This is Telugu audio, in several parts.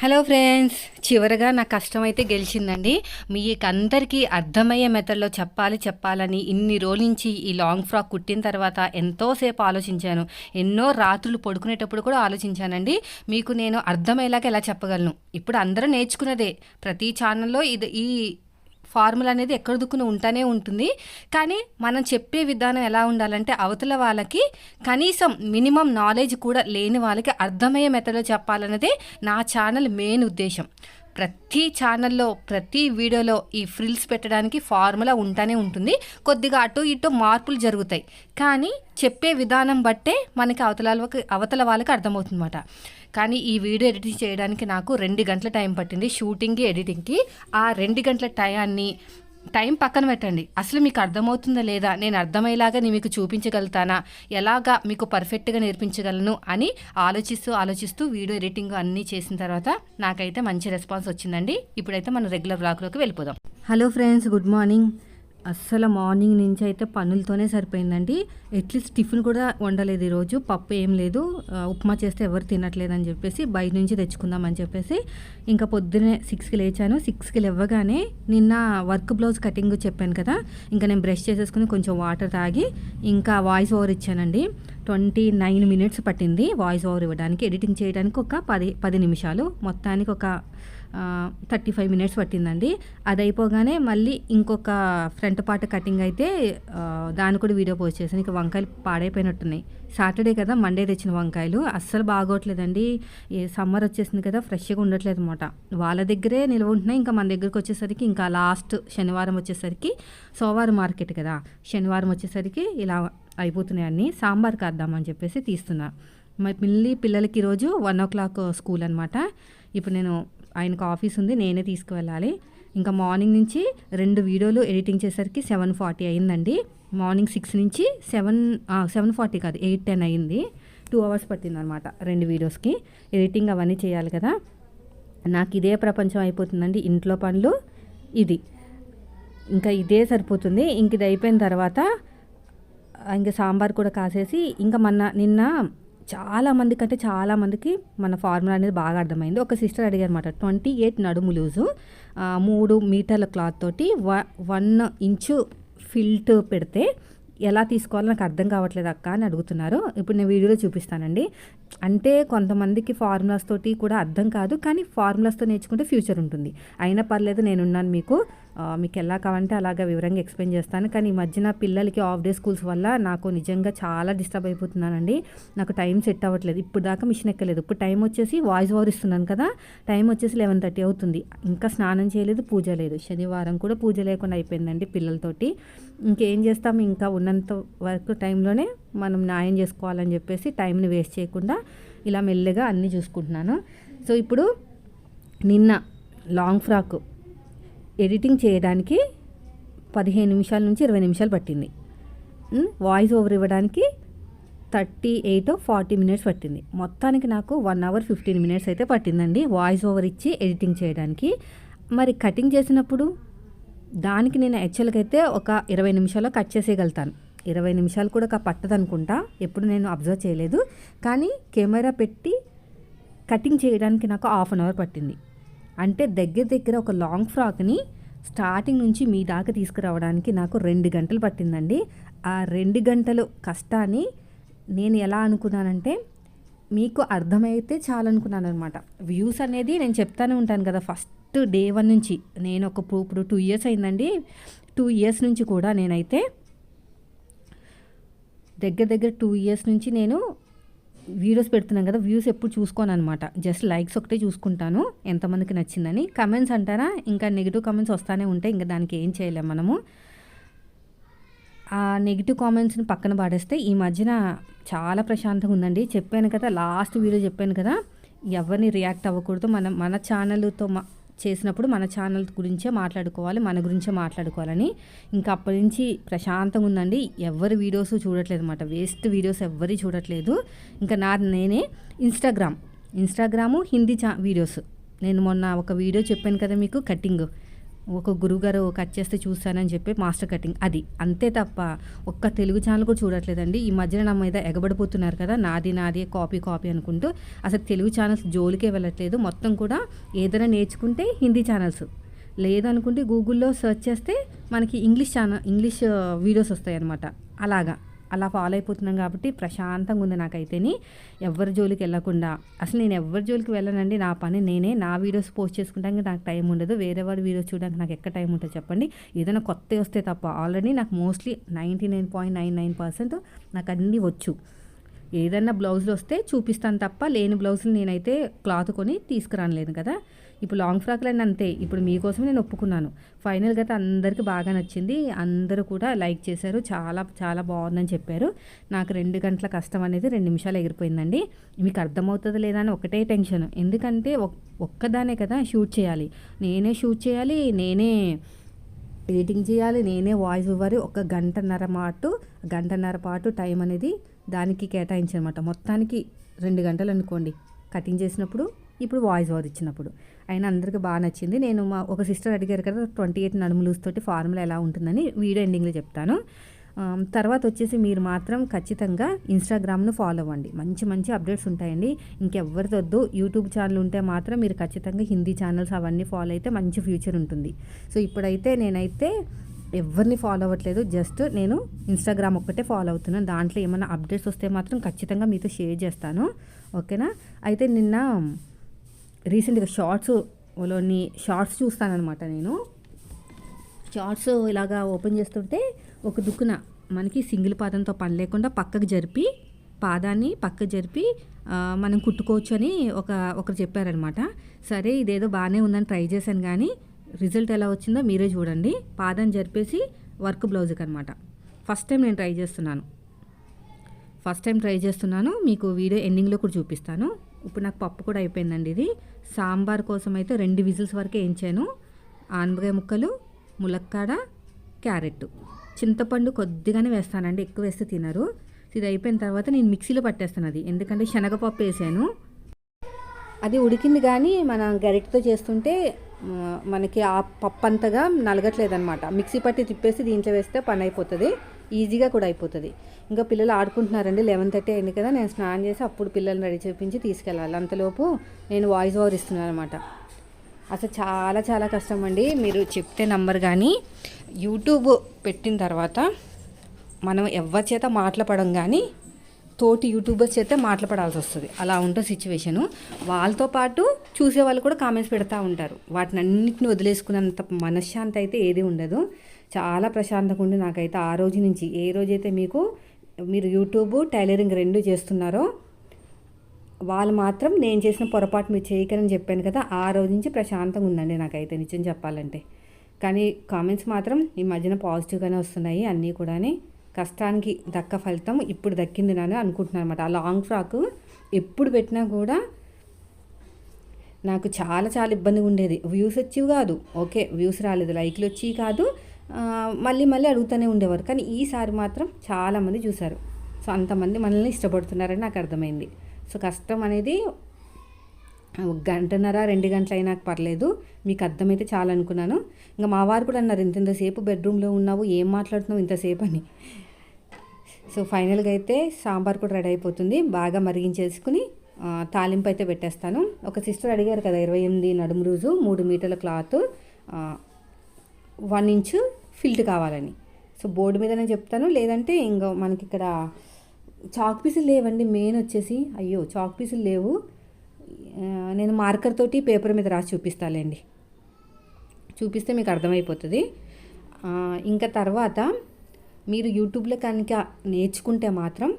హలో ఫ్రెండ్స్ చివరగా నా కష్టం అయితే గెలిచిందండి. మీకు అందరికీ అర్థమయ్యే మెథడ్లో చెప్పాలి చెప్పాలని ఇన్ని రోజుల నుంచి ఈ లాంగ్ ఫ్రాక్ కుట్టిన తర్వాత ఎంతోసేపు ఆలోచించాను. ఎన్నో రాత్రులు పడుకునేటప్పుడు కూడా ఆలోచించానండి. మీకు నేను అర్థమయ్యేలాగా ఎలా చెప్పగలను? ఇప్పుడు అందరూ నేర్చుకున్నదే. ప్రతి ఛానల్లో ఇది ఈ ఫార్ములా అనేది ఎక్కడ దుక్కున ఉంటూనే ఉంటుంది. కానీ మనం చెప్పే విధానం ఎలా ఉండాలంటే అవతల వాళ్ళకి కనీసం మినిమం నాలెడ్జ్ కూడా లేని వాళ్ళకి అర్థమయ్యే మెథడ్లో చెప్పాలన్నదే నా ఛానల్ మెయిన్ ఉద్దేశం. ప్రతి ఛానల్లో ప్రతి వీడియోలో ఈ ఫ్రిల్స్ పెట్టడానికి ఫార్ములా ఉంటానే ఉంటుంది. కొద్దిగా అటు ఇటు మార్పులు జరుగుతాయి. కానీ చెప్పే విధానం బట్టే మనకి అవతల వాళ్ళకి అవతల వాళ్ళకి అర్థమవుతుందన్నమాట. కానీ ఈ వీడియో ఎడిటింగ్ చేయడానికి నాకు రెండు గంటల టైం పట్టింది. షూటింగ్కి ఎడిటింగ్కి. ఆ రెండు గంటల టయాన్ని టైం పక్కన పెట్టండి. అసలు మీకు అర్థమవుతుందా లేదా? నేను అర్థమయ్యేలాగా నేను మీకు చూపించగలుగుతానా? ఎలాగా మీకు పర్ఫెక్ట్గా నేర్పించగలను అని ఆలోచిస్తూ ఆలోచిస్తూ వీడియో ఎడిటింగ్ అన్నీ చేసిన తర్వాత నాకైతే మంచి రెస్పాన్స్ వచ్చిందండి. ఇప్పుడైతే మనం రెగ్యులర్ బ్లాగ్లోకి వెళ్ళిపోదాం. Hello friends good morning. అస్సలు మార్నింగ్ నుంచి అయితే పనులతోనే సరిపోయిందండి. అట్లీస్ట్ టిఫిన్ కూడా వండలేదు ఈరోజు. పప్పు ఏం లేదు. ఉప్మా చేస్తే ఎవరు తినట్లేదని చెప్పేసి బయట నుంచి తెచ్చుకుందామని చెప్పేసి ఇంకా పొద్దునే సిక్స్కి లేచాను. సిక్స్కి లేవగానే నిన్న వర్క్ బ్లౌజ్ కటింగ్ చెప్పాను కదా. ఇంకా నేను బ్రష్ చేసేసుకుని కొంచెం వాటర్ తాగి ఇంకా వాయిస్ ఓవర్ ఇచ్చానండి. ట్వంటీ నైన్ మినిట్స్ పట్టింది వాయిస్ ఓవర్ ఇవ్వడానికి. ఎడిటింగ్ చేయడానికి ఒక పది పది నిమిషాలు. మొత్తానికి ఒక థర్టీ ఫైవ్ మినిట్స్ పట్టిందండి. అది అయిపోగానే మళ్ళీ ఇంకొక ఫ్రంట్ పార్ట్ కటింగ్ అయితే దాని కూడా వీడియో పోస్ట్ చేశాను. ఇక వంకాయలు పాడైపోయినట్టున్నాయి. సాటర్డే కదా మండే తెచ్చిన వంకాయలు. అస్సలు బాగోట్లేదండి. ఈ సమ్మర్ వచ్చేసింది కదా ఫ్రెష్గా ఉండట్లేదు అనమాట వాళ్ళ దగ్గరే నిల్వ ఉంటున్నాయి. ఇంకా మన దగ్గరికి వచ్చేసరికి ఇంకా లాస్ట్ శనివారం వచ్చేసరికి సోమవారం మార్కెట్ కదా. శనివారం వచ్చేసరికి ఇలా అయిపోతున్నాయి అన్నీ సాంబార్ కాద్దామని చెప్పేసి తీస్తున్నా. మరి మళ్ళీ పిల్లలకి ఈరోజు వన్ ఓ క్లాక్ స్కూల్ అనమాట ఇప్పుడు నేను ఆయనకు ఆఫీస్ ఉంది నేనే తీసుకువెళ్ళాలి. ఇంకా మార్నింగ్ నుంచి రెండు వీడియోలు ఎడిటింగ్ చేసరికి సెవెన్ ఫార్టీ అయిందండి. మార్నింగ్ సిక్స్ నుంచి సెవెన్ సెవెన్ ఫార్టీ కాదు ఎయిట్ టెన్ అయింది. టూ అవర్స్ పట్టింది అనమాట రెండు వీడియోస్కి. ఎడిటింగ్ అవన్నీ చేయాలి కదా. నాకు ఇదే ప్రపంచం అయిపోతుందండి ఇంట్లో పనులు ఇది. ఇంకా ఇదే సరిపోతుంది. ఇంక ఇది అయిపోయిన తర్వాత ఇంకా సాంబార్ కూడా కాసేసి ఇంకా మొన్న నిన్న చాలా కంటే చాలామందికి మన ఫార్ములా అనేది బాగా అర్థమైంది. ఒక సిస్టర్ అడిగారు అనమాట ట్వంటీ ఎయిట్ నడుము లూజు మూడు మీటర్ల క్లాత్ తోటి వ వన్ ఇంచు ఫిల్ట్ పెడితే ఎలా తీసుకోవాలో నాకు అర్థం కావట్లేదు అక్క అని అడుగుతున్నారు. ఇప్పుడు నేను వీడియోలో చూపిస్తానండి. అంటే కొంతమందికి ఫార్ములాస్ తోటి కూడా అర్థం కాదు కానీ ఫార్ములాస్తో నేర్చుకుంటే ఫ్యూచర్ ఉంటుంది. అయినా పర్లేదు నేనున్నాను మీకు. మీకు ఎలా కావాలంటే అలాగా వివరంగా ఎక్స్ప్లెయిన్ చేస్తాను. కానీ ఈ మధ్యన పిల్లలకి ఆఫ్ డే స్కూల్స్ వల్ల నాకు నిజంగా చాలా డిస్టర్బ్ అయిపోతున్నానండి. నాకు టైం సెట్ అవ్వట్లేదు. ఇప్పుడు దాకా మిషన్ ఎక్కలేదు. ఇప్పుడు టైం వచ్చేసి వాయిస్ ఓవర్ ఇస్తున్నాను కదా. టైం వచ్చేసి లెవెన్ థర్టీ అవుతుంది. ఇంకా స్నానం చేయలేదు పూజ లేదు. శనివారం కూడా పూజ లేకుండా అయిపోయిందండి పిల్లలతోటి. ఇంకేం చేస్తాం? ఇంకా ఉన్నంత వరకు టైంలోనే మనం న్యాయం చేసుకోవాలని చెప్పేసి టైంని వేస్ట్ చేయకుండా ఇలా మెల్లగా అన్నీ చూసుకుంటున్నాను. సో ఇప్పుడు నిన్న లాంగ్ ఫ్రాక్ ఎడిటింగ్ చేయడానికి పదిహేను నిమిషాల నుంచి ఇరవై నిమిషాలు పట్టింది. వాయిస్ ఓవర్ ఇవ్వడానికి థర్టీ ఎయిట్ ఫార్టీ మినిట్స్ పట్టింది. మొత్తానికి నాకు వన్ అవర్ ఫిఫ్టీన్ మినిట్స్ అయితే పట్టిందండి వాయిస్ ఓవర్ ఇచ్చి ఎడిటింగ్ చేయడానికి. మరి కటింగ్ చేసినప్పుడు దానికి నేను యాక్చువల్గా అయితే ఒక ఇరవై నిమిషాల్లో కట్ చేసేయగలుగుతాను. ఇరవై నిమిషాలు కూడా పట్టదనుకుంటా. పట్టదు అనుకుంటా ఎప్పుడు నేను అబ్జర్వ్ చేయలేదు. కానీ కెమెరా పెట్టి కటింగ్ చేయడానికి నాకు హాఫ్ అన్ అవర్ పట్టింది. అంటే దగ్గర దగ్గర ఒక లాంగ్ ఫ్రాక్ని స్టార్టింగ్ నుంచి మీ దాకా తీసుకురావడానికి నాకు రెండు గంటలు పట్టిందండి. ఆ రెండు గంటలు కష్టాన్ని నేను ఎలా అనుకున్నానంటే మీకు అర్థమైతే చాలనుకున్నాను అనమాట వ్యూస్ అనేది నేను చెప్తానే ఉంటాను కదా ఫస్ట్ డే వన్ నుంచి. నేను ఒక ఇప్పుడు టూ ఇయర్స్ అయిందండి. టూ ఇయర్స్ నుంచి కూడా నేనైతే దగ్గర దగ్గర టూ ఇయర్స్ నుంచి నేను వీడియోస్ పెడుతున్నాను కదా వ్యూస్ ఎప్పుడు చూసుకోను అనమాట జస్ట్ లైక్స్ ఒకటే చూసుకుంటాను ఎంతమందికి నచ్చిందని. కమెంట్స్ అంటారా? ఇంకా నెగిటివ్ కమెంట్స్ వస్తానే ఉంటాయి ఇంకా దానికి ఏం చేయలేం మనము. ఆ నెగిటివ్ కామెంట్స్ని పక్కన పాడేస్తే ఈ మధ్యన చాలా ప్రశాంతంగా ఉందండి. చెప్పాను కదా లాస్ట్ వీడియో చెప్పాను కదా ఎవరిని రియాక్ట్ అవ్వకూడదు. మనం మన ఛానల్తో మా చేసినప్పుడు మన ఛానల్ గురించే మాట్లాడుకోవాలి మన గురించే మాట్లాడుకోవాలని. ఇంకా అప్పటి నుంచి ప్రశాంతంగా ఉందండి. ఎవరి వీడియోస్ చూడట్లేదు అనమాట వేస్ట్ వీడియోస్ ఎవరి చూడట్లేదు. ఇంకా నా నేనే ఇన్స్టాగ్రామ్ ఇన్స్టాగ్రాము హిందీ చా వీడియోస్. నేను మొన్న ఒక వీడియో చెప్పాను కదా మీకు కటింగ్. ఒక గురుగారు కట్ చేస్తే చూశానని చెప్పి మాస్టర్ కటింగ్. అది అంతే తప్ప ఒక్క తెలుగు ఛానల్ కూడా చూడట్లేదండి. ఈ మధ్యన నా మీద ఎగబడిపోతున్నారు కదా నాది నాది కాపీ కాపీ అనుకుంటూ అసలు తెలుగు ఛానల్స్ జోలికే వెళ్ళట్లేదు. మొత్తం కూడా ఏదైనా నేర్చుకుంటే హిందీ ఛానల్స్. లేదనుకుంటే గూగుల్లో సెర్చ్ చేస్తే మనకి ఇంగ్లీష్ ఛానల్ ఇంగ్లీష్ వీడియోస్ వస్తాయి అన్నమాట అలాగా. అలా ఫాలో అయిపోతున్నాం కాబట్టి ప్రశాంతంగా ఉంది నాకైతేని. ఎవరి జోలికి వెళ్ళకుండా. అసలు నేను ఎవరి జోలికి వెళ్ళనండి. నా పని నేనే. నా వీడియోస్ పోస్ట్ చేసుకుంటానికి నాకు టైం ఉండదు. వేరే వాడి వీడియోస్ చూడడానికి నాకు ఎక్కడ టైం ఉంటుంది చెప్పండి. ఏదైనా కొత్త వస్తే తప్ప. ఆల్రెడీ నాకు mostly ninety nine point nine nine percent నాకు అన్నీ వచ్చు. ఏదన్నా బ్లౌజులు వస్తే చూపిస్తాను తప్ప లేని బ్లౌజులు నేనైతే క్లాత్ కొని తీసుకురానలేదు కదా. ఇప్పుడు లాంగ్ ఫ్రాక్లు అంతే. ఇప్పుడు మీకోసం నేను ఒప్పుకున్నాను. ఫైనల్గా అయితే అందరికీ బాగా నచ్చింది. అందరూ కూడా లైక్ చేశారు. చాలా చాలా బాగుందని చెప్పారు. నాకు రెండు గంటల కష్టం అనేది రెండు నిమిషాలు ఎగిరిపోయిందండి. మీకు అర్థమవుతుంది లేదా అని ఒకటే టెన్షన్. ఎందుకంటే ఒక్కదానే కదా షూట్ చేయాలి. నేనే షూట్ చేయాలి నేనే ఎడిటింగ్ చేయాలి నేనే వాయిస్ ఇవ్వాలి. ఒక గంటన్నర పాటు గంటన్నర పాటు టైం అనేది దానికి కేటాయించనమాట. మొత్తానికి రెండు గంటలు అనుకోండి. కటింగ్ చేసినప్పుడు ఇప్పుడు వాయిస్ ఓవర్ ఇచ్చినప్పుడు. అయినా అందరికీ బాగా నచ్చింది. నేను మా ఒక సిస్టర్ అడిగారు కదా ట్వంటీ ఎయిట్ నడుములూస్తోటి ఫార్ములా ఎలా ఉంటుందని వీడియో ఎండింగ్లో చెప్తాను. తర్వాత వచ్చేసి మీరు మాత్రం ఖచ్చితంగా ఇన్స్టాగ్రామ్ను ఫాలో అవ్వండి. మంచి మంచి అప్డేట్స్ ఉంటాయండి. ఇంకెవ్వరితో వద్దు. యూట్యూబ్ ఛానల్ ఉంటే మాత్రం మీరు ఖచ్చితంగా హిందీ ఛానల్స్ అవన్నీ ఫాలో అయితే మంచి ఫ్యూచర్ ఉంటుంది. సో ఇప్పుడైతే నేనైతే ఎవరిని ఫాలో అవ్వట్లేదు. జస్ట్ నేను ఇన్స్టాగ్రామ్ ఒక్కటే ఫాలో అవుతున్నాను. దాంట్లో ఏమైనా అప్డేట్స్ వస్తే మాత్రం ఖచ్చితంగా మీతో షేర్ చేస్తాను. ఓకేనా? అయితే నిన్న రీసెంట్గా షార్ట్స్లోని షార్ట్స్ చూస్తానమాట నేను. షార్ట్స్ ఇలాగా ఓపెన్ చేస్తుంటే ఒక దుక్కున మనకి సింగిల్ పాదంతో పని లేకుండా పక్కకు జరిపి పాదాన్ని పక్క జరిపి మనం కుట్టుకోవచ్చు అని ఒక ఒకరు చెప్పారనమాట సరే ఇదేదో బాగానే ఉందని ట్రై చేశాను కానీ రిజల్ట్ ఎలా వచ్చిందో మీరే చూడండి. పాదం జరిపేసి వర్క్ బ్లౌజ్కి అనమాట ఫస్ట్ టైం నేను ట్రై చేస్తున్నాను. ఫస్ట్ టైం ట్రై చేస్తున్నాను. మీకు వీడియో ఎండింగ్లో కూడా చూపిస్తాను. ఇప్పుడు నాకు పప్పు కూడా అయిపోయిందండి ఇది. సాంబార్ కోసం అయితే రెండు విజిల్స్ వరకే వేయించాను ఆనపకాయ ముక్కలు ములక్కాడ క్యారెట్. చింతపండు కొద్దిగానే వేస్తానండి. ఎక్కువ వేస్తే తినరు. ఇది అయిపోయిన తర్వాత నేను మిక్సీలో పట్టేస్తాను అది. ఎందుకంటే శనగపప్పు వేసాను. అది ఉడికింది కానీ మన గరిటతో చేస్తుంటే మనకి ఆ పప్పు అంతగా నలగట్లేదనమాట మిక్సీ పట్టి తిప్పేసి దీంట్లో వేస్తే పని అయిపోతుంది ఈజీగా కూడా అయిపోతుంది. ఇంకా పిల్లలు ఆడుకుంటున్నారండి. లెవెన్ థర్టీ అయింది కదా నేను స్నానం చేసి అప్పుడు పిల్లల్ని రెడీ చేపించి తీసుకెళ్ళాలి. అంతలోపు నేను వాయిస్ ఓవర్ ఇస్తున్నాను అనమాట అసలు చాలా చాలా కష్టం అండి మీరు చెప్తే నంబర్ కానీ యూట్యూబ్ పెట్టిన తర్వాత మనం ఎవరి చేత మాట్లాడడం కానీ తోటి యూట్యూబర్స్ చేస్తే మాట్లాడాల్సి వస్తుంది. అలా ఉంటుంది సిచ్యువేషను. వాళ్ళతో పాటు చూసే వాళ్ళు కూడా కామెంట్స్ పెడతా ఉంటారు. వాటిని అన్నింటిని వదిలేసుకున్నంత మనశ్శాంతి అయితే ఏది ఉండదు. చాలా ప్రశాంతంగా ఉండి నాకైతే ఆ రోజు నుంచి ఏ రోజైతే మీకు మీరు యూట్యూబ్ టైలరింగ్ రెండు చేస్తున్నారో వాళ్ళు మాత్రం నేను చేసిన పొరపాటు మీరు చేయకరని చెప్పాను కదా ఆ రోజు నుంచి ప్రశాంతంగా ఉందండి నాకైతే నిజం చెప్పాలంటే. కానీ కామెంట్స్ మాత్రం ఈ మధ్యన పాజిటివ్గానే వస్తున్నాయి అన్నీ కూడా కష్టానికి దక్క ఫలితం ఇప్పుడు దక్కింది అని అనుకుంటున్నాను అనమాట ఆ లాంగ్ ఫ్రాక్ ఎప్పుడు పెట్టినా కూడా నాకు చాలా చాలా ఇబ్బందిగా ఉండేది. వ్యూస్ వచ్చేవి కాదు. ఓకే వ్యూస్ రాలేదు. లైక్లు వచ్చి కాదు. మళ్ళీ మళ్ళీ అడుగుతూనే ఉండేవారు. కానీ ఈసారి మాత్రం చాలామంది చూశారు. సో అంతమంది మనల్ని ఇష్టపడుతున్నారని నాకు అర్థమైంది. సో కష్టం అనేది గంటన్నర రెండు గంటలు అయినా పర్లేదు. మీకు అర్థమైతే చాలా అనుకున్నాను ఇంకా మా వారు కూడా అన్నారు ఇంత ఇంతసేపు బెడ్రూమ్లో ఉన్నావు ఏం మాట్లాడుతున్నావు ఇంతసేపు అని. సో ఫైనల్గా అయితే సాంబార్ కూడా రెడీ అయిపోతుంది. బాగా మరిగించేసుకుని తాలింపు అయితే పెట్టేస్తాను. ఒక సిస్టర్ అడిగారు కదా ఇరవై ఎనిమిది నడుము రోజు మూడు మీటర్ల క్లాత్ వన్ ఇంచు ఫిల్ట్ కావాలని. సో బోర్డు మీద నేను చెప్తాను. లేదంటే ఇంకా మనకి ఇక్కడ చాక్ పీసులు లేవండి మెయిన్ వచ్చేసి. అయ్యో చాక్ పీసులు లేవు. నేను మార్కర్ తోటి పేపర్ మీద రాసి చూపిస్తాలేండి. చూపిస్తే మీకు అర్థమైపోతుంది. ఇంకా తర్వాత మీరు యూట్యూబ్లో కనుక నేర్చుకుంటే మాత్రం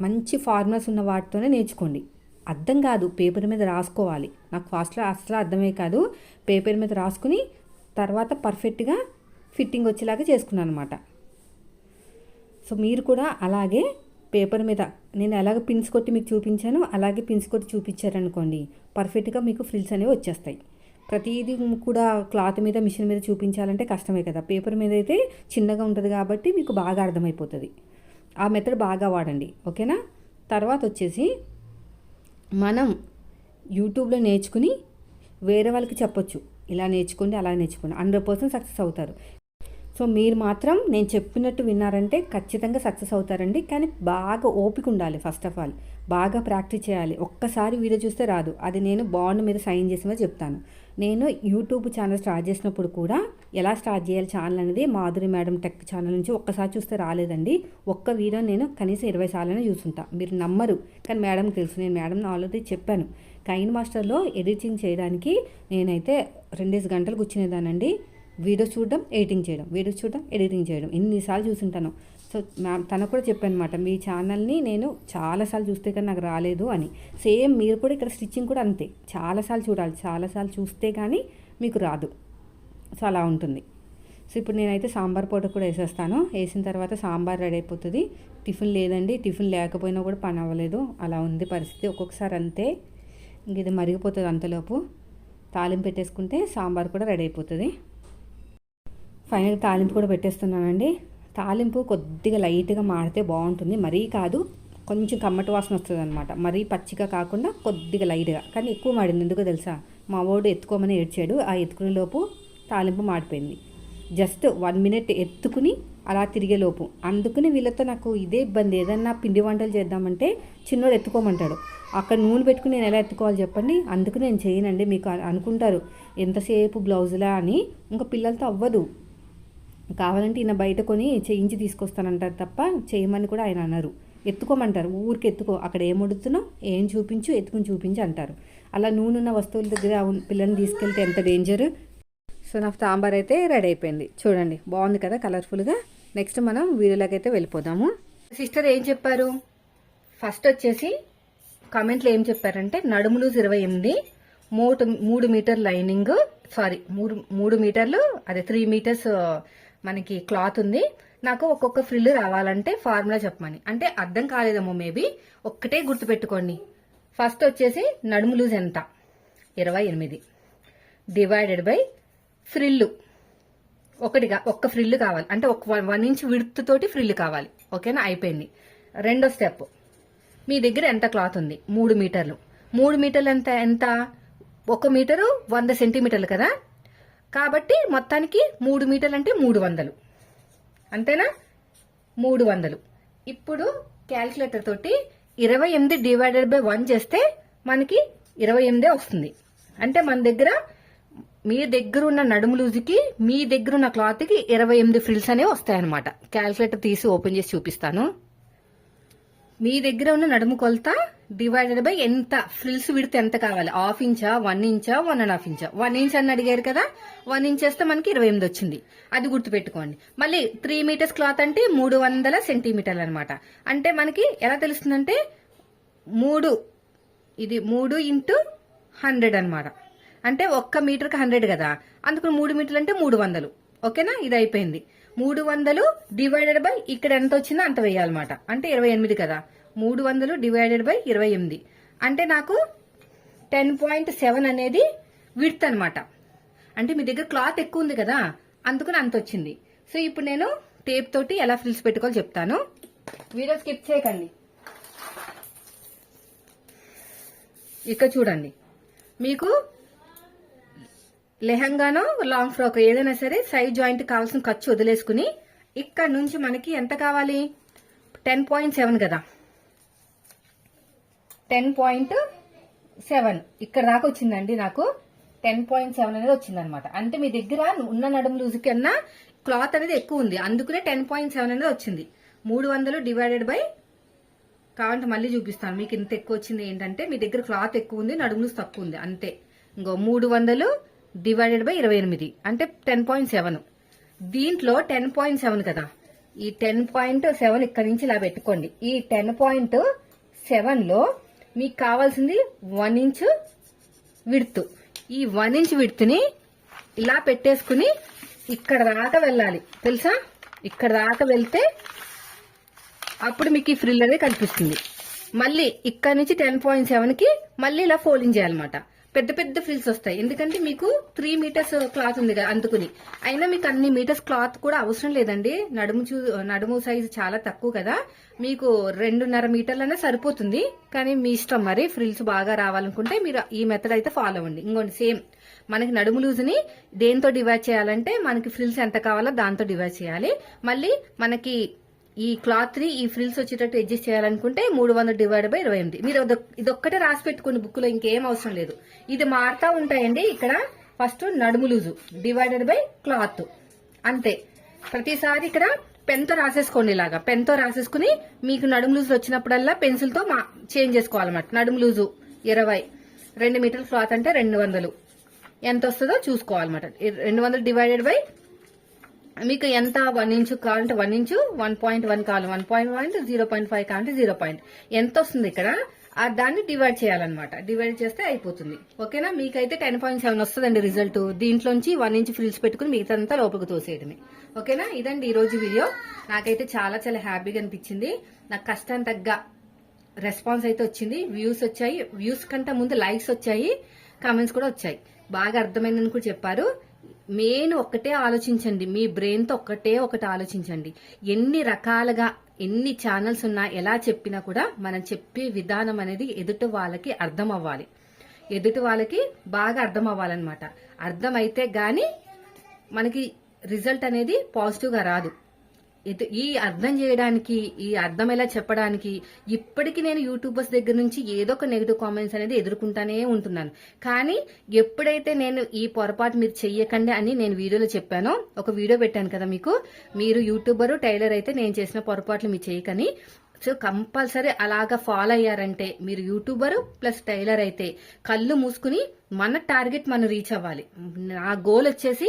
మంచి ఫార్ములాస్ ఉన్న వాటితోనే నేర్చుకోండి. అర్థం కాదు పేపర్ మీద రాసుకోవాలి. నాకు ఫాస్ట్లో అసలు అర్థమే కాదు. పేపర్ మీద రాసుకుని తర్వాత పర్ఫెక్ట్గా ఫిట్టింగ్ వచ్చేలాగా చేసుకున్నాను అనమాట సో మీరు కూడా అలాగే పేపర్ మీద నేను ఎలాగ పిన్స్ కొట్టి మీకు చూపించానో అలాగే పిన్స్ కొట్టి చూపించారనుకోండి పర్ఫెక్ట్గా మీకు ఫ్రిల్స్ అనేవి వచ్చేస్తాయి. ప్రతిదీ కూడా క్లాత్ మీద మిషన్ మీద చూపించాలంటే కష్టమే కదా. పేపర్ మీద అయితే చిన్నగా ఉంటుంది కాబట్టి మీకు బాగా అర్థమైపోతుంది. ఆ మెథడ్ బాగా వాడండి. ఓకేనా? తర్వాత వచ్చేసి మనం యూట్యూబ్లో నేర్చుకుని వేరే వాళ్ళకి చెప్పొచ్చు. ఇలా నేర్చుకోండి అలా నేర్చుకోండి. హండ్రెడ్ పర్సెంట్ సక్సెస్ అవుతారు. సో మీరు మాత్రం నేను చెప్పినట్టు విన్నారంటే ఖచ్చితంగా సక్సెస్ అవుతారండి. కానీ బాగా ఓపిక ఉండాలి ఫస్ట్ ఆఫ్ ఆల్. బాగా ప్రాక్టీస్ చేయాలి. ఒక్కసారి వీడియో చూస్తే రాదు. అది నేను బాండ్ మీద సైన్ చేసి చెప్తాను. నేను యూట్యూబ్ ఛానల్ స్టార్ట్ చేసినప్పుడు కూడా ఎలా స్టార్ట్ చేయాలి ఛానల్ అనేది మాధురి మేడం టెక్ ఛానల్ నుంచి ఒక్కసారి చూస్తే రాలేదండి. ఒక్క వీడియో నేను కనీసం ఇరవై సార్లైనా చూసుంటా. మీరు నమ్మరు. కానీ మేడం తెలుసు. నేను మేడం ఆల్రెడీ చెప్పాను. కైన్ మాస్టర్లో ఎడిటింగ్ చేయడానికి నేనైతే రెండేసి గంటలు కూర్చునేదానండి వీడియో చూడడం ఎడిటింగ్ చేయడం వీడియో చూడడం ఎడిటింగ్ చేయడం. ఎన్నిసార్లు చూసుంటాను. సో మ్యామ్ తనకు కూడా చెప్పానమాట మీ ఛానల్ని నేను చాలాసార్లు చూస్తే కానీ నాకు రాలేదు అని. సేమ్ మీరు కూడా ఇక్కడ స్టిచ్చింగ్ కూడా అంతే. చాలాసార్లు చూడాలి చాలాసార్లు చూస్తే కానీ మీకు రాదు. సో అలా ఉంటుంది. సో ఇప్పుడు నేనైతే సాంబార్ పౌడర్ కూడా వేసేస్తాను. వేసిన తర్వాత సాంబార్ రెడీ అయిపోతుంది. టిఫిన్ లేదండి టిఫిన్ లేకపోయినా కూడా పని అవ్వలేదు. అలా ఉంది పరిస్థితి. ఒక్కొక్కసారి అంతే. ఇంక ఇది మరిగిపోతుంది అంతలోపు. తాలింపు పెట్టేసుకుంటే సాంబార్ కూడా రెడీ అయిపోతుంది. ఫైనల్ తాలింపు కూడా పెట్టేస్తున్నానండి. తాలింపు కొద్దిగా లైట్గా మాడితే బాగుంటుంది. మరీ కాదు కొంచెం కమ్మటి వాసన వస్తుంది అనమాట మరీ పచ్చిగా కాకుండా కొద్దిగా లైట్గా. కానీ ఎక్కువ మాడింది ఎందుకో తెలుసా? మా వాడు ఎత్తుకోమని ఏడ్చాడు. ఆ ఎత్తుకునే లోపు తాలింపు మాడిపోయింది. జస్ట్ వన్ మినిట్ ఎత్తుకుని అలా తిరిగే లోపు. అందుకని వీళ్ళతో నాకు ఇదే ఇబ్బంది. ఏదన్నా పిండి వంటలు చేద్దామంటే చిన్నోడు ఎత్తుకోమంటాడు. అక్కడ నూనె పెట్టుకుని నేను ఎలా ఎత్తుకోవాలి చెప్పండి? అందుకు నేను చేయనండి. మీకు అనుకుంటారు. ఎంతసేపు బ్లౌజులా అని. ఇంకా పిల్లలతో అవ్వదు. కావాలంటే ఈయన బయట కొని చేయించి తీసుకొస్తానంటారు తప్ప చేయమని కూడా ఆయన అన్నారు ఎత్తుకోమంటారు. ఊరికి ఎత్తుకో. అక్కడ ఏం వండుతున్నావు ఏం చూపించు? ఎత్తుకుని చూపించు అంటారు. అలా నూనె ఉన్న వస్తువుల దగ్గర పిల్లల్ని తీసుకెళ్తే ఎంత డేంజర్ సో నా సాంబార్ అయితే రెడీ అయిపోయింది. చూడండి. బాగుంది కదా కలర్ఫుల్గా. నెక్స్ట్ మనం వీడియోలోకి అయితే వెళ్ళిపోదాము. సిస్టర్ ఏం చెప్పారు? ఫస్ట్ వచ్చేసి కామెంట్లో ఏం చెప్పారంటే నడుములు ఇరవై ఎనిమిది మూడు మూడు మీటర్ లైనింగ్ సారీ మూడు మూడు మీటర్లు అదే త్రీ మీటర్స్ మనకి క్లాత్ ఉంది. నాకు ఒక్కొక్క ఫ్రిల్ రావాలంటే ఫార్ములా చెప్పమని. అంటే అర్థం కాలేదేమో మేబీ. ఒక్కటే గుర్తుపెట్టుకోండి. ఫస్ట్ వచ్చేసి నడుము లూజ్ ఎంత? ఇరవై ఎనిమిది. డివైడెడ్ బై ఫ్రిల్లు ఒకటిగా ఒక్క ఫ్రిల్లు కావాలి. అంటే ఒక వన్ ఇంచ్ విడుత్ తోటి ఫ్రిల్లు కావాలి. ఓకేనా? అయిపోయింది. రెండో స్టెప్. మీ దగ్గర ఎంత క్లాత్ ఉంది? మూడు మీటర్లు. మూడు మీటర్లు ఎంత? ఎంత? ఒక మీటరు వంద సెంటీమీటర్లు కదా? కాబట్టి మొత్తానికి మూడు మీటర్లు అంటే మూడు వందలు. అంతేనా? మూడు వందలు. ఇప్పుడు క్యాల్కులేటర్ తోటి ఇరవై ఎనిమిది డివైడెడ్ బై వన్ చేస్తే మనకి ఇరవై ఎనిమిదే వస్తుంది. అంటే మన దగ్గర మీ దగ్గర ఉన్న నడుము లూజుకి మీ దగ్గర ఉన్న క్లాత్కి ఇరవై ఎనిమిది ఫ్రిల్స్ అనేవి వస్తాయన్నమాట. క్యాల్కులేటర్ తీసి ఓపెన్ చేసి చూపిస్తాను. మీ దగ్గర ఉన్న నడుము కొలత డివైడెడ్ బై ఎంత? ఫ్రిల్స్ విడితే ఎంత కావాలి? హాఫ్ ఇంచా వన్ ఇంచా వన్ అండ్ హాఫ్ ఇంచా వన్ ఇంచ్ అని అడిగారు కదా? వన్ ఇంచ్ వేస్తే మనకి ఇరవై ఎనిమిది వచ్చింది. అది గుర్తుపెట్టుకోండి. మళ్ళీ త్రీ మీటర్స్ క్లాత్ అంటే మూడు వందల సెంటీమీటర్లు అనమాట అంటే మనకి ఎలా తెలుస్తుందంటే మూడు ఇది మూడు ఇంటూ హండ్రెడ్ అనమాట అంటే ఒక్క మీటర్కి హండ్రెడ్ కదా? అందుకు మూడు మీటర్లు అంటే మూడు వందలు. ఓకేనా? ఇది అయిపోయింది. మూడు వందలు డివైడెడ్ బై ఇక్కడ ఎంత వచ్చిందో అంత వేయాలన్నమాట. అంటే ఇరవై ఎనిమిది కదా? మూడు వందలు డివైడెడ్ బై ఇరవై ఎనిమిది. అంటే నాకు టెన్ పాయింట్ సెవెన్ అనేది విడ్త్ అనమాట అంటే మీ దగ్గర క్లాత్ ఎక్కువ ఉంది కదా అందుకని అంత వచ్చింది సో ఇప్పుడు నేను టేప్ తోటి ఎలా ఫ్రిల్స్ పెట్టుకోవాలో చెప్తాను. వీడియో స్కిప్ చేయకండి. ఇక్కడ చూడండి. మీకు లెహంగానో లాంగ్ ఫ్రాక్ ఏదైనా సరే సైడ్ జాయింట్ కావాల్సిన ఖర్చు వదిలేసుకుని ఇక్కడ నుంచి మనకి ఎంత కావాలి? టెన్ పాయింట్ సెవెన్ కదా. Ten point seven. ఇక్కడ దాకా వచ్చిందండి నాకు. టెన్ పాయింట్ సెవెన్ అనేది వచ్చిందనమాట. అంటే మీ దగ్గర ఉన్న నడుము లూజ్ కన్నా క్లాత్ అనేది ఎక్కువ ఉంది. అందుకనే టెన్ పాయింట్ సెవెన్ అనేది వచ్చింది. మూడు వందలు డివైడెడ్ బై కావాలంటే మళ్ళీ చూపిస్తాను. మీకు ఇంత ఎక్కువ వచ్చింది ఏంటంటే మీ దగ్గర క్లాత్ ఎక్కువ ఉంది నడుము లూజ్ తక్కువ ఉంది. అంతే. ఇంకో మూడు వందలు డివైడెడ్ బై ఇరవై ఎనిమిది. అంటే టెన్ పాయింట్ సెవెన్. దీంట్లో టెన్ పాయింట్ సెవెన్ కదా. ఈ టెన్ పాయింట్ సెవెన్ ఇక్కడ నుంచి ఇలా పెట్టుకోండి. ఈ టెన్ పాయింట్ సెవెన్లో మీకు కావాల్సింది వన్ ఇంచ్ విడుతు ఈ వన్ ఇంచ్ విడుతుని ఇలా పెట్టేసుకుని ఇక్కడ దాకా వెళ్ళాలి. తెలుసా? ఇక్కడ దాకా వెళ్తే అప్పుడు మీకు ఈ ఫ్రిల్ అనేది కనిపిస్తుంది. మళ్ళీ ఇక్కడ నుంచి టెన్ పాయింట్ సెవెన్కి మళ్ళీ ఇలా ఫోల్డింగ్ చేయాలన్నమాట. పెద్ద పెద్ద ఫ్రిల్స్ వస్తాయి. ఎందుకంటే మీకు త్రీ మీటర్స్ క్లాత్ ఉంది కదా అందుకుని. అయినా మీకు అన్ని మీటర్స్ క్లాత్ కూడా అవసరం లేదండి. నడుము చూ నడుము సైజు చాలా తక్కువ కదా. మీకు రెండున్నర మీటర్లనే సరిపోతుంది. కానీ మీ ఇష్టం మరి ఫ్రిల్స్ బాగా రావాలనుకుంటే మీరు ఈ మెథడ్ అయితే ఫాలో అవ్వండి. ఇంకోటి సేమ్ మనకి నడుము లూజ్ని దేంతో డివైడ్ చేయాలంటే మనకి ఫ్రిల్స్ ఎంత కావాలో దాంతో డివైడ్ చేయాలి. మళ్ళీ మనకి ఈ క్లాత్ని ఈ ఫ్రిల్స్ వచ్చేటట్టు అడ్జస్ట్ చేయాలనుకుంటే మూడు వందలు డివైడ్ బై ఇరవై ఎనిమిది. మీరు ఇదొక్కటే రాసి పెట్టుకుని బుక్లో ఇంకేం అవసరం లేదు. ఇది మారుతా ఉంటాయండి. ఇక్కడ ఫస్ట్ నడుము లూజు డివైడెడ్ బై క్లాత్. అంతే. ప్రతిసారి ఇక్కడ పెన్తో రాసేసుకోండి ఇలాగా. పెన్తో రాసేసుకుని మీకు నడుము లూజు వచ్చినప్పుడల్లా పెన్సిల్తో మా- చేంజ్ చేసుకోవాలన్నమాట. నడుము లూజు ఇరవై. రెండు మీటర్ క్లాత్ అంటే రెండు వందలు. ఎంత వస్తుందో చూసుకోవాలన్నమాట. రెండు వందలు డివైడెడ్ బై మీకు ఎంత వన్ ఇంచు కావాలంటే one inch? One point one కావాలి. One point one zero point five కావాలంటే జీరో పాయింట్ ఎంత వస్తుంది ఇక్కడ? ఆ దాన్ని డివైడ్ చేయాలన్నమాట. డివైడ్ చేస్తే అయిపోతుంది. ఓకేనా? మీకైతే టెన్ పాయింట్ సెవెన్ వస్తుందండి రిజల్ట్ దీంట్లోంచి వన్ ఇంచ్ ఫ్రిల్స్ పెట్టుకుని మిగతాదంతా లోపలికి తోసేయడమే. ఓకేనా? ఇదండి ఈ రోజు వీడియో నాకైతే చాలా చాలా హ్యాపీగా అనిపించింది. నాకు కష్టం తగ్గ రెస్పాన్స్ అయితే వచ్చింది. వ్యూస్ వచ్చాయి. వ్యూస్ కంటే ముందు లైక్స్ వచ్చాయి. కామెంట్స్ కూడా వచ్చాయి. బాగా అర్థమైందని కూడా చెప్పారు. మెయిన్ ఒక్కటే ఆలోచించండి. మీ బ్రెయిన్తో ఒక్కటే ఒకటి ఆలోచించండి. ఎన్ని రకాలుగా ఎన్ని ఛానల్స్ ఉన్నా ఎలా చెప్పినా కూడా మనం చెప్పే విధానం అనేది ఎదుటి వాళ్ళకి అర్థం అవ్వాలి ఎదుటి వాళ్ళకి బాగా అర్థం అవ్వాలన్నమాట అర్థమైతే గాని మనకి రిజల్ట్ అనేది పాజిటివ్గా రాదు. ఈ అర్థం చేయడానికి ఈ అర్థం ఎలా చెప్పడానికి ఇప్పటికీ నేను యూట్యూబర్స్ దగ్గర నుంచి ఏదో ఒక నెగిటివ్ కామెంట్స్ అనేది ఎదుర్కొంటానే ఉంటున్నాను. కానీ ఎప్పుడైతే నేను ఈ పొరపాటు మీరు చెయ్యకండి అని నేను వీడియోలో చెప్పానో ఒక వీడియో పెట్టాను కదా మీకు మీరు యూట్యూబర్ టైలర్ అయితే నేను చేసిన పొరపాట్లు మీరు చేయకని సో కంపల్సరీ అలాగా ఫాలో అయ్యారంటే మీరు యూట్యూబర్ ప్లస్ టైలర్ అయితే కళ్ళు మూసుకుని మన టార్గెట్ మనం రీచ్ అవ్వాలి. నా గోల్ వచ్చేసి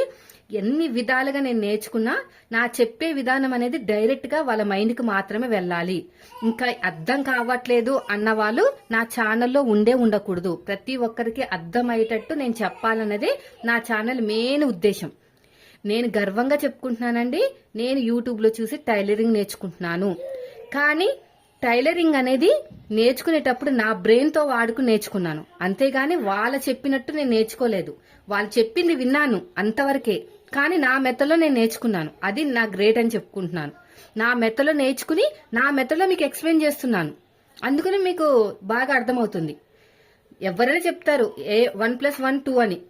ఎన్ని విధాలుగా నేను నేర్చుకున్నా నా చెప్పే విధానం అనేది డైరెక్ట్గా వాళ్ళ మైండ్కి మాత్రమే వెళ్ళాలి. ఇంకా అర్థం కావట్లేదు అన్న వాళ్ళు నా ఛానల్లో ఉండే ఉండకూడదు. ప్రతి ఒక్కరికి అర్థమయ్యేటట్టు నేను చెప్పాలన్నదే నా ఛానల్ మెయిన్ ఉద్దేశం. నేను గర్వంగా చెప్పుకుంటున్నానండి. నేను యూట్యూబ్లో చూసి టైలరింగ్ నేర్చుకుంటున్నాను. కానీ టైలరింగ్ అనేది నేర్చుకునేటప్పుడు నా బ్రెయిన్తో వాడుకుని నేర్చుకున్నాను. అంతేగాని వాళ్ళ చెప్పినట్టు నేను నేర్చుకోలేదు. వాళ్ళు చెప్పింది విన్నాను అంతవరకే. కానీ నా మెత్తలో నేను నేర్చుకున్నాను. అది నా గ్రేట్ అని చెప్పుకుంటున్నాను. నా మెత్తలో నేర్చుకుని నా మెత్తలో మీకు ఎక్స్ప్లెయిన్ చేస్తున్నాను. అందుకని మీకు బాగా అర్థమవుతుంది. ఎవరైనా చెప్తారు ఏ వన్ ప్లస్ వన్ టూ అని.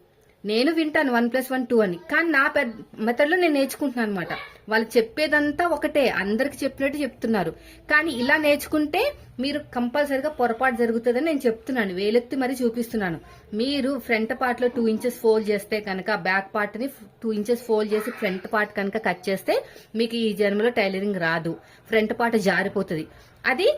నేను వింటాను వన్ ప్లస్ వన్ టూ అని. కానీ నా పెద్ద మెథడ్లో నేను నేర్చుకుంటున్నాను అనమాట వాళ్ళు చెప్పేదంతా ఒకటే. అందరికి చెప్పినట్టు చెప్తున్నారు. కానీ ఇలా నేర్చుకుంటే మీరు కంపల్సరిగా పొరపాటు జరుగుతుందని నేను చెప్తున్నాను. వేలెత్తి మరీ చూపిస్తున్నాను. మీరు ఫ్రంట్ పార్ట్లో టూ ఇంచెస్ ఫోల్డ్ చేస్తే కనుక బ్యాక్ పార్ట్ని టూ ఇంచెస్ ఫోల్డ్ చేసి ఫ్రంట్ పార్ట్ కనుక కట్ చేస్తే మీకు ఈ జన్మలో టైలరింగ్ రాదు. ఫ్రంట్ పార్ట్ జారిపోతుంది. అది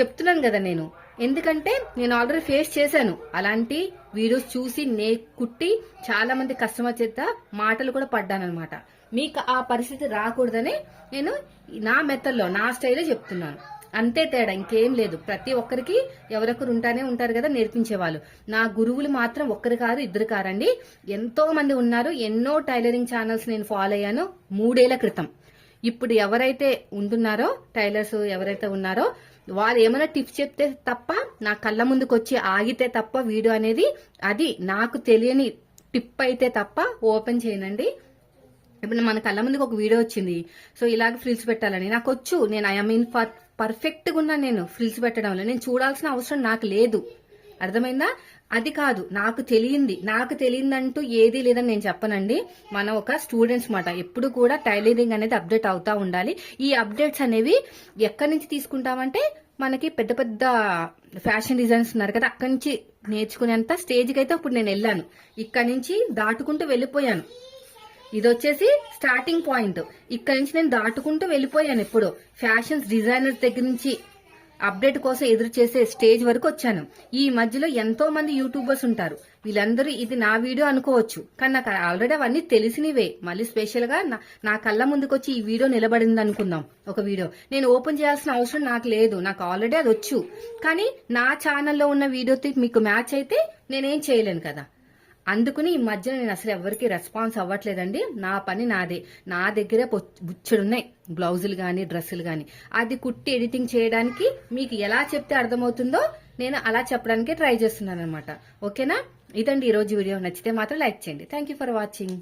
చెప్తున్నాను కదా నేను. ఎందుకంటే నేను ఆల్రెడీ ఫేస్ చేశాను. అలాంటి వీడియోస్ చూసి నే కుట్టి చాలా మంది కస్టమర్ చేత మాటలు కూడా పడ్డానమాట మీకు ఆ పరిస్థితి రాకూడదని నేను నా మెథడ్లో నా స్టైలే చెప్తున్నాను. అంతే తేడా ఇంకేం లేదు. ప్రతి ఒక్కరికి ఎవరొకరు ఉంటానే ఉంటారు కదా నేర్పించేవాళ్ళు. నా గురువులు మాత్రం ఒక్కరు కారు ఇద్దరు కారండి. ఎంతో మంది ఉన్నారు. ఎన్నో టైలరింగ్ ఛానల్స్ నేను ఫాలో అయ్యాను మూడేళ్ళ క్రితం. ఇప్పుడు ఎవరైతే ఉంటున్నారో టైలర్స్ ఎవరైతే ఉన్నారో వారు ఏమైనా టిప్స్ చెప్తే తప్ప నా కళ్ళ ముందుకు వచ్చి ఆగితే తప్ప వీడియో అనేది అది నాకు తెలియని టిప్ అయితే తప్ప ఓపెన్ చేయనండి ఇప్పుడు మన కళ్ళ ముందుకు ఒక వీడియో వచ్చింది. సో ఇలాగ ఫ్రిల్స్ పెట్టాలని. నాకు వచ్చు. నేను ఐ మీన్ పర్ఫెక్ట్గా ఉన్నాను నేను ఫ్రిల్స్ పెట్టడంలో. నేను చూడాల్సిన అవసరం నాకు లేదు. అర్థమైందా? అది కాదు. నాకు తెలియంది. నాకు తెలియందంటూ ఏది లేదని నేను చెప్పనండి. మనం ఒక స్టూడెంట్స్ మాట. ఎప్పుడు కూడా టైలరింగ్ అనేది అప్డేట్ అవుతా ఉండాలి. ఈ అప్డేట్స్ అనేవి ఎక్కడి నుంచి తీసుకుంటామంటే మనకి పెద్ద పెద్ద ఫ్యాషన్ డిజైన్స్ ఉన్నారు కదా అక్కడి నుంచి నేర్చుకునేంత స్టేజ్కి అయితే ఇప్పుడు నేను వెళ్ళాను. ఇక్కడ నుంచి దాటుకుంటూ వెళ్ళిపోయాను. ఇది వచ్చేసి స్టార్టింగ్ పాయింట్. ఇక్కడ నుంచి నేను దాటుకుంటూ వెళ్ళిపోయాను ఎప్పుడు. ఫ్యాషన్స్ డిజైనర్స్ దగ్గర నుంచి అప్డేట్ కోసం ఎదురు చేసే స్టేజ్ వరకు వచ్చాను. ఈ మధ్యలో ఎంతో మంది యూట్యూబర్స్ ఉంటారు. వీళ్ళందరూ ఇది నా వీడియో అనుకోవచ్చు. కానీ నాకు ఆల్రెడీ అవన్నీ తెలిసినవే. మళ్ళీ స్పెషల్గా నా- నా కళ్ళ ముందుకొచ్చి ఈ వీడియో నిలబడింది అనుకుందాం ఒక వీడియో. నేను ఓపెన్ చేయాల్సిన అవసరం నాకు లేదు. నాకు ఆల్రెడీ అది వచ్చు. కానీ నా ఛానల్లో ఉన్న వీడియోతో మీకు మ్యాచ్ అయితే నేనేం చేయలేను కదా. అందుకుని ఈ మధ్య నేను అసలు ఎవరికి రెస్పాన్స్ అవ్వట్లేదండి. నా పని నాదే. నా దగ్గరే బుచ్చుడున్నాయి. బ్లౌజులు కానీ డ్రెస్సులు కానీ అది కుట్టి ఎడిటింగ్ చేయడానికి మీకు ఎలా చెప్తే అర్థమవుతుందో నేను అలా చెప్పడానికి ట్రై చేస్తున్నాను అనమాట ఓకేనా? ఇదండి ఈరోజు వీడియో. నచ్చితే మాత్రం లైక్ చేయండి. Thank you for watching.